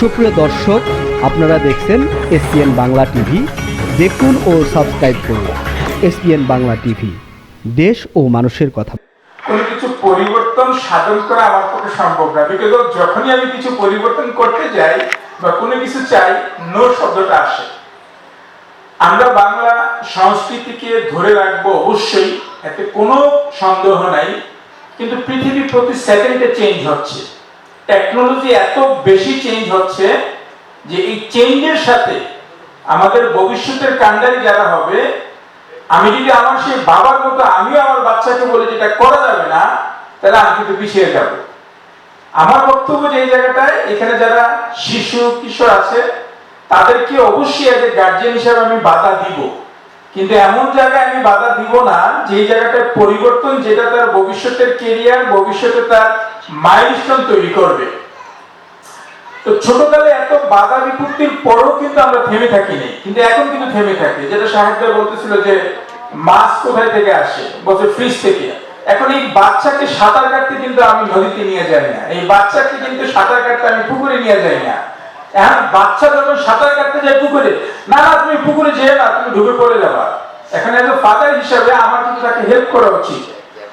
সুপ্রিয় দর্শক, আপনারা দেখছেন এসপিএন বাংলা টিভি। দেখুন ও সাবস্ক্রাইব করুন এসপিএন বাংলা টিভি। দেশ ও মানুষের কথা। কোনো কিছু পরিবর্তন সাধন করা আমার পক্ষে সম্ভব না। বিকজ যখনই আমি কিছু পরিবর্তন করতে যাই বা কোনো কিছু চাই নো শব্দটা আসে। আমরা বাংলা সংস্কৃতিকে ধরে রাখব অবশ্যই, এতে কোনো সন্দেহ নাই। কিন্তু পৃথিবী প্রতি সেকেন্ডে চেঞ্জ হচ্ছে। টেকনোলজি এত বেশি চেঞ্জ হচ্ছে যে এই চেঞ্জের সাথে আমাদের ভবিষ্যতের কান্ডারি যারা হবে, আমি যদি আমার সেই বাবার মতো আমিও আমার বাচ্চাকে বলে যেটা করা যাবে না, তাহলে আমি কিন্তু পিছিয়ে যাব। আমার বক্তব্য যে জায়গাটায়, এখানে যারা শিশু, কিশোর আছে, তাদেরকে অবশ্যই গার্জিয়ান হিসাবে আমি বাধা দিব। কিন্তু এমন জায়গায় আমি বাধা দিব না যে জায়গাটায় পরিবর্তন যেটা তার ভবিষ্যতের কেরিয়ার ভবিষ্যতে তার মাইলস্টোন তৈরি করবে। তো ছোটকালে এত বাধা বিপত্তির পরও কিন্তু আমরা থেমে থাকিনি। কিন্তু এখন কিন্তু থেমে থাকি। যেটা সাহেবরা বলতেছিল যে, মাছ কোথায় থেকে আসে? বলছে ফ্রিজ থেকে। এখন এই বাচ্চাকে সাঁতার কাটতে কিন্তু আমি নদীতে নিয়ে যাই না। এই বাচ্চাকে কিন্তু সাঁতার কাটতে আমি পুকুরে নিয়ে যাই না। এখন বাচ্চা যখন সাঁতার কাটতে যায় পুকুরে, না না, তুমি পুকুরে যেয়ে না, তুমি ডুবে পড়ে যাবা। এখন এজ ফাদার হিসাবে আমার কিন্তু তাকে হেল্প করা উচিত।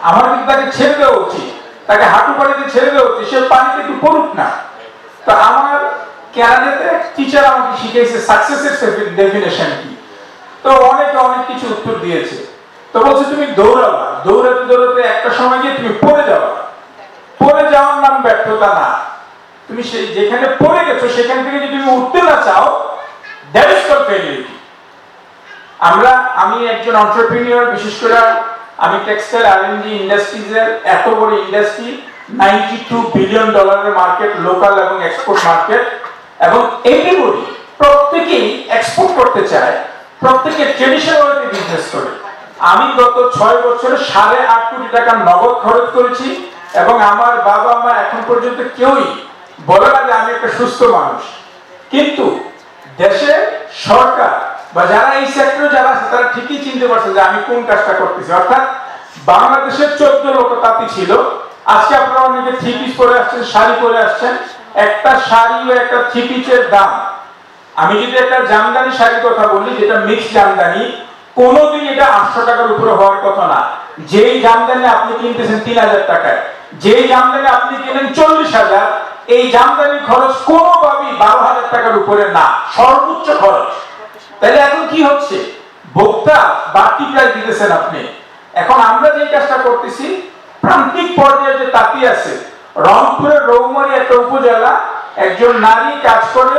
আমার কিন্তু তাকে ছেড়ে দেওয়া উচিত। তাকে হাঁটু পানিতে ছেড়ে দেওয়া উচিত। সে পানিতে একটু পড়ুক না। তো আমার ক্যানাডাতে টিচার আমাকে শিখিয়েছে সাকসেসের ডেফিনেশন কি। তো অনেকে অনেক কিছু উত্তর দিয়েছে। তো বলছে, তুমি দৌড়াবা। দৌড়াতে দৌড়াতে একটা সময় গিয়ে তুমি পড়ে যাবা। পড়ে যাওয়ার নাম ব্যর্থতা না। তুমি যেখানে পড়ে গেছো, সেখান থেকে যদি তুমি উঠতে না চাও আমরা, আমি একজন অন্টারপ্রিনিয়র বিশেষ করে আমি টেক্সটাইল আরএনজি ইন্ডাস্ট্রিজের এত বড় ইন্ডাস্ট্রি নাইনটি টু বিলিয়ন ডলারের মার্কেট লোকাল এবং এক্সপোর্ট মার্কেট এবং এভরিবডি প্রত্যেকেই এক্সপোর্ট করতে চায়, প্রত্যেকে ট্রেডিশনাল বিজনেস করে। আমি গত ছয় বছরে সাড়ে আট কোটি টাকা নগদ খরচ করেছি, এবং আমার বাবা মা এখন পর্যন্ত কেউই বলে না যে আমি একটা সুস্থ মানুষ। কিন্তু দেশে সরকার বা যারা এই সেক্টরে যারা আছে, তারা ঠিকই চিনতে পারছে যে আমি কোন কাজটা করতেছি। অর্থাৎ বাংলাদেশের চোদ্দ লক্ষ তাঁতি ছিল। আজকে আপনারা অনেকে থ্রি পরে আসছেন, শাড়ি পরে আসছেন। একটা শাড়ি ও একটা থ্রি দাম। আমি যদি একটা জামদানি শাড়ির কথা বলি, যেটা মিক্স জামদানি, কোনোদিন এটা আটশো টাকার উপরে হওয়ার কথা না। যেই জামদানি আপনি কিনতেছেন তিন হাজার টাকায়, যেই জামদানি আপনি কিনেন চল্লিশ হাজার এই জামদানির খরচ কোনোভাবেই বারো হাজার টাকার উপরে না, সর্বোচ্চ খরচ। তাহলে এখন কি হচ্ছে? ভোক্তা বাড়তি প্রাইস দিতেছেন আপনি। এখন আমরা যে কাজটা করতেছি, প্রান্তিক পর্যায়ে যে তাঁতি আছে, রংপুরের রৌমারি একটা উপজেলা, একজন নারী কাজ করে,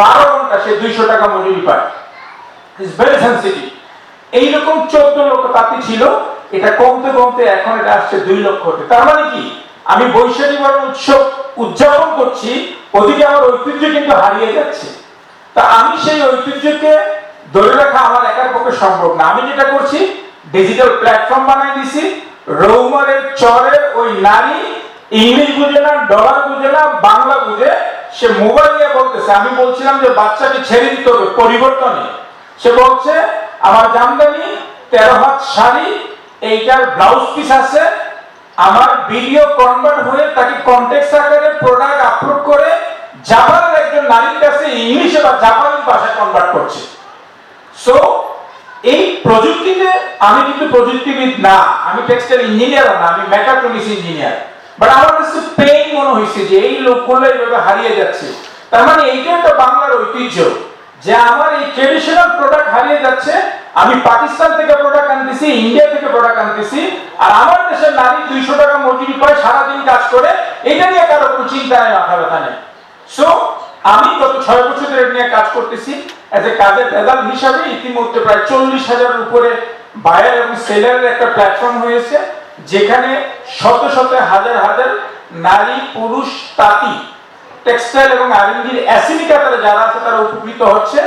বারো ঘণ্টা সে দুইশো টাকা মজুরি পায়। এইরকম চোদ্দ লক্ষ তাঁতি ছিল, এটা কমতে কমতে এখন এটা আসছে দুই লক্ষ। তার মানে কি? আমি বৈশাখী বরণ উৎসব উদযাপন করছি, ওদিকে আমার ঐতিহ্য কিন্তু হারিয়ে যাচ্ছে। তা আমি সেই ঐতিহ্যকে ধরে রাখা আমার একার পক্ষে সম্ভব না। আমি যেটা করছি ডিজিটাল প্ল্যাটফর্ম বানাই দিছি, রৌমারের, চরের ওই নারী ইংলিশ বুঝে না, ডলার বুঝে না, বাংলা বুঝে, সে মোবাইল নিয়ে বলতেছে। আমি বলছিলাম যে বাচ্চাকে ছেড়ে দিতে হবে পরিবর্তনে। সে বলছে, আমার জামদানি তেরো হাত শাড়ি, এইটার ব্লাউজ পিস আছে আমার ভিডিও কনভার্ট হয়ে তাকে কন্টেক্স আকারে প্রোডাক্ট আপলোড করে জাপানের একজন নারীর কাছে ইংলিশে বা জাপানি ভাষায় কনভার্ট করছে। সো এই প্রযুক্তিতে আমি কিন্তু প্রযুক্তিবিদ না, আমি টেক্সটাইল ইঞ্জিনিয়ার না, আমি মেকাট্রনিক্স ইঞ্জিনিয়ার বাট আমার কাছে পেইন মনে হয়েছে যে এই লোকগুলো এইভাবে হারিয়ে যাচ্ছে। তার মানে এইটা একটা বাংলার ঐতিহ্য যে আমার এই ট্রেডিশনাল প্রোডাক্ট হারিয়ে যাচ্ছে আমি পাকিস্তান থেকে প্রোডাক্ট আনতেছি ইন্ডিয়া থেকে প্রোডাক্ট আনতেছি, আর আমার দেশের নারী দুইশো টাকা মজুরি পায়, সারাদিন কাজ করে, এটা নিয়ে কারও কোনো চিন্তা নেই, মাথা ব্যথা নেই। সো আমি গত ছয় বছর ধরে নিয়ে কাজ করতেছি এজ এ কাজের রেজাল্ট হিসাবে ইতিমধ্যে প্রায় চল্লিশ হাজারের উপরে বায়ার এবং সেলারের একটা প্ল্যাটফর্ম হয়েছে, যেখানে শত শত হাজার হাজার নারী, পুরুষ, তাঁতি টেক্সটাইল এবং আরএনডির অ্যাসিমিকা তারা যারা আছে, তারা উপকৃত হচ্ছে।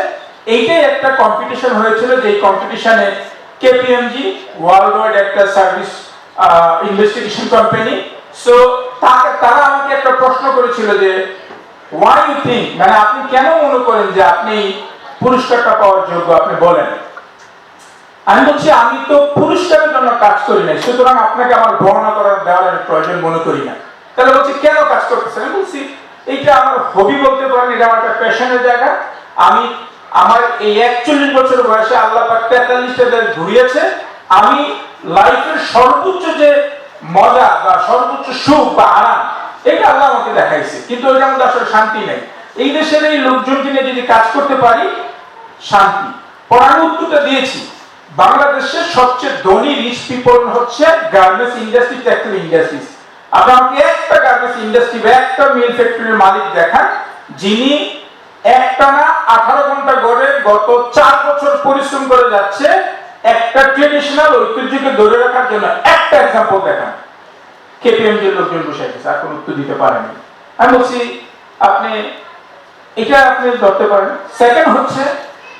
এইটাই একটা কম্পিটিশন হয়েছিল যে কম্পিটিশনে কেপিএমজি ওয়ার্ল্ড ওয়াইড একটা সার্ভিস ইনভেস্টিগেশন কোম্পানি সো তারা আমাকে একটা প্রশ্ন করেছিল যে ওয়াই ইউ থিঙ্ক মানে আপনি কেন মনে করেন যে আপনি পুরস্কারটা পাওয়ার যোগ্য, আপনি বলেন। আমি বলছি, আমি তো পুরস্কারের জন্য কাজ করি না সুতরাং আপনাকে আমার বর্ণনা করার দেওয়ার আমি প্রয়োজন মনে করি না। তাহলে বলছি, কেন কাজ করতেছেন? আমি বলছি, এইটা আমার হবি বলতে পারেন, এটা আমার একটা প্যাশনের জায়গা। আমি আমার এই একচল্লিশ বছর বয়সে আল্লাহ পাক তেতাল্লিশটা দেশ ঘুরিয়েছে। আমি লাইফের সর্বোচ্চ যে মজা বা সর্বোচ্চ সুখ বা আরাম, এটা আল্লাহ আমাকে দেখাইছে। কিন্তু ওইটার মধ্যে আসলে শান্তি নেই। এই দেশের এই লোকজনকে নিয়ে যদি কাজ করতে পারি, শান্তি। পড়ার উত্তরটা দিয়েছি। বাংলাদেশের সবচেয়ে ধনী রিচ পিপল হচ্ছে গার্মেন্টস ইন্ডাস্ট্রি টেক্সটাইল ইন্ডাস্ট্রিজ আপনি আমাকে একটা গার্মেন্টস ইন্ডাস্ট্রি বা একটা মিল ফ্যাক্টরির মালিক দেখান, যিনি একটানা আঠারো ঘণ্টা গড়ে গত চার বছর পরিশ্রম করে যাচ্ছে একটা ট্রেডিশনাল ঐতিহ্যকে ধরে রাখার জন্য। একটা এক্সাম্পল দেখান। কেপিএমজি লোকজন বসে আছে আর কোনো উত্তর দিতে পারেনি। আমি বলছি, আপনি, এটা আপনি ধরতে পারেন। সেকেন্ড হচ্ছে,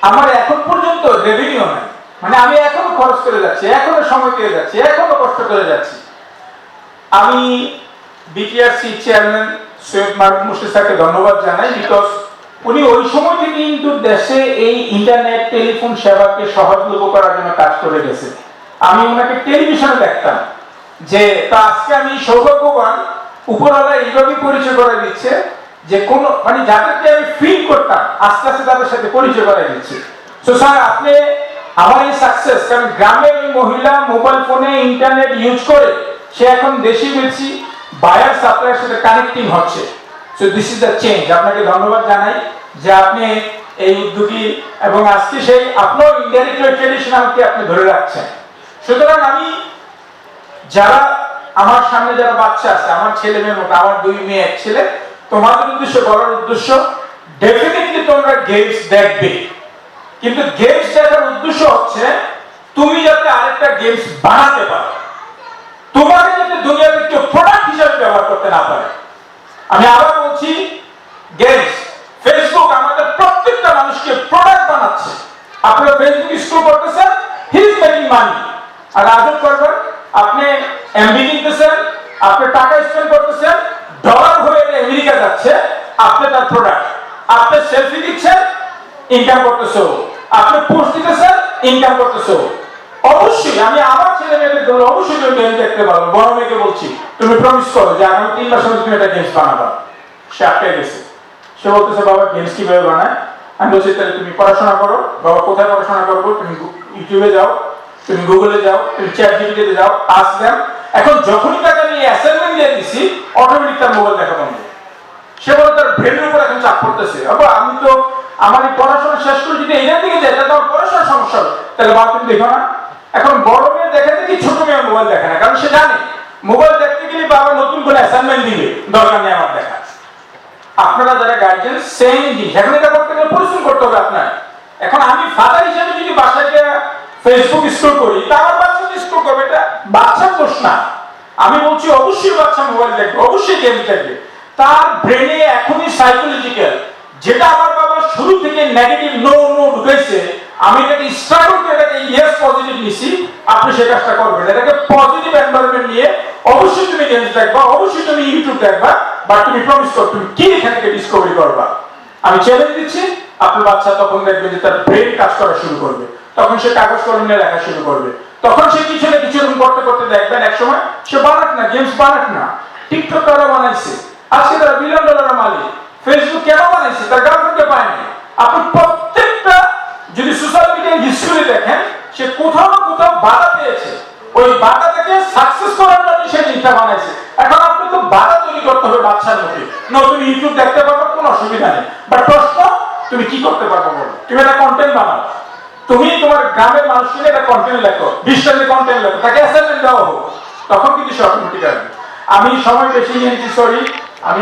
আমার এখন পর্যন্ত রেভিনিউ নাই। মানে আমি এখনও খরচ করে যাচ্ছি, এখনও সময় পেয়ে যাচ্ছি, এখনও কষ্ট করে যাচ্ছি। আমি বিটিআরসি চেয়ারম্যান সৈয়দ মাহমুদ মুর্শিদ স্যারকে ধন্যবাদ জানাই বিকজ উনি ওই সময় থেকে কিন্তু দেশে এই ইন্টারনেট টেলিফোন সেবাকে সহজলভ্য করার জন্য কাজ করে গেছে। আমি ওনাকে টেলিভিশনে দেখতাম যে, তা আজকে আমি সৌভাগ্যবান, উপরওয়ালা এইভাবেই পরিচয় করে দিচ্ছে যে কোন মানে যাদেরকে আমি ফিল করতাম, আস্তে আস্তে তাদের সাথে পরিচয় করে দিচ্ছে। তো স্যার আপনি আমার এই সাকসেস কারণ গ্রামের ওই মহিলা মোবাইল ফোনে ইন্টারনেট ইউজ করে, সে এখন দেশি বেশি বায়ার সাপ্লাইয়ের সাথে কানেক্টিং হচ্ছে। So this is the change আপনাকে ধন্যবাদ জানাই। যে আপনি এই উদ্যোগী এবং আজকে সেই আপনার ইন্ডিয়ান ট্রেডিশনালকে আপনি ধরে রাখছেন। সুতরাং আমি যারা আমার সামনে যারা বাচ্চা আছে, আমার ছেলে মেয়ের মতো আমার দুই মেয়ে, এক ছেলে, তোমাদের উদ্দেশ্য, বলার উদ্দেশ্য ডেফিনেটলি তোমরা গেমস দেখবে। কিন্তু গেমস দেখার উদ্দেশ্য হচ্ছে তুমি যাতে আরেকটা গেমস বানাতে পারো। তোমাকে যাতে দুনিয়াতে কেউ প্রোডাক্ট হিসাবে ব্যবহার করতে না পারে। আমি আবার বলছি গেমস ফেসবুক আমাদের প্রত্যেকটা মানুষকে প্রোডাক্ট বানাচ্ছে আপনারা ফেসবুক স্ক্রল করতেছেন হি ইজ মেকিং মানি আর আদর করবেন, আপনি এমবি কিনতেছেন, আপনি টাকা স্পেন্ড করতেছেন ডলার হয়ে আমেরিকা যাচ্ছে, আপনি তার প্রোডাক্ট আপনি সেলফি দিচ্ছেন ইনকাম করতেছো। আপনি পোস্ট দিতেছেন ইনকাম করতেছো। অবশ্যই, আমি আমার ছেলে মেয়েদের জন্য অবশ্যই তুমি গেম দেখতে পারব বড় মেয়েকে বলছি, তুমি প্রমিস করো যে আগামী তিন মাসের মধ্যে তুমি একটা গেমস বানাবা। সে আটকে গেছে। সে বলতেছে, বাবা গেমস কীভাবে বানায়? আমি বলছি, তাহলে তুমি পড়াশোনা করো। বাবা, কোথায় পড়াশোনা করব? তুমি ইউটিউবে যাও। তুমি গুগলে যাও। তুমি চ্যাট জিপিটিতে যাও। আস দেন এখন যখনই তাকে আমি অ্যাসাইনমেন্ট দিয়ে দিছি অটোমেটিক তার মোবাইল দেখা বন্ধ। সে বলে, তার ব্রেনের উপর এখন চাপ পড়তেছে। বাবা, আমি তো আমার পড়াশোনা শেষ করে যদি এটার দিকে যাই, তাহলে আমার পড়াশোনার সমস্যা তাহলে বাবা, তুমি দেখো না, এখন বড় মেয়ে দেখে দেখি ছোট মেয়ে মোবাইল দেখে না? কারণ সে জানে মোবাইল দেখতে গেলে বাবা নতুন করে অ্যাসাইনমেন্ট দিবে। দরকার নেই আপনারা যারা গার্জেন সেম জিনিস এখন পরিশ্রম করতে হবে আপনার। এখন আমি ফাদার হিসেবে যদি বাসায় ফেসবুক স্ক্রল করি, তা আমার বাচ্চা স্ক্রল করবে। এটা বাচ্চার দোষ না। আমি বলছি অবশ্যই বাচ্চা মোবাইল দেখবে, অবশ্যই গেম খেলবে। তার ব্রেনে এখনই সাইকোলজিক্যাল যেটা আমার বাবা শুরু থেকে নেগেটিভ নো নো ঢুকেছে আমি এটাকে স্ট্রাগল এটাকে ইয়েস পজিটিভ নিছি, আপনি সে কাজটা করবেন। এটাকে পজিটিভ এনভায়রনমেন্ট নিয়ে অবশ্যই তুমি গেমস দেখবা, অবশ্যই তুমি ইউটিউব দেখবা বাট তুমি প্রমিস করো, তুমি কি এখান থেকে ডিসকভারি করবা? আমি চ্যালেঞ্জ দিচ্ছি, আপনার বাচ্চা তখন দেখবে যে তার ব্রেন কাজ করা শুরু করবে। তখন সে কাগজ কলম নিয়ে লেখা শুরু করবে। তখন সে কিছু না কিছু এরকম করতে করতে দেখবেন এক সময় সে বানাক না গেমস বানাক না। টিকটক তারা বানাইছে। আজকে তারা বিলিয়ন ডলারের মালিক। ফেসবুক কেন বানাইছে? তার গার্লফ্রেন্ডকে পায়নি। আপনি যদি সোশ্যাল মিডিয়ার হিস্ট্রি দেখেন, সে কোথাও না কোথাও বাধা পেয়েছে। ওই বাধা থেকে সাকসেস করার জন্য সে জিনিসটা বানাইছে। এখন আপনি তো বাধা তৈরি করতে হবে বাচ্চার মধ্যে। নতুন ইউটিউব দেখতে পারব কোনো অসুবিধা নেই। বাট প্রশ্ন, তুমি কি করতে পারব বলো? তুমি একটা কন্টেন্ট বানাও। তুমি তোমার গ্রামের মানুষকে একটা কন্টেন্ট লেখো। বিশ্বের কন্টেন্ট লেখো, তাকে অ্যাসাইনমেন্ট দেওয়া হোক। তখন কিন্তু সে অটোমেটিক আসবে। আমি সময় বেশি নিয়েছি সরি আমি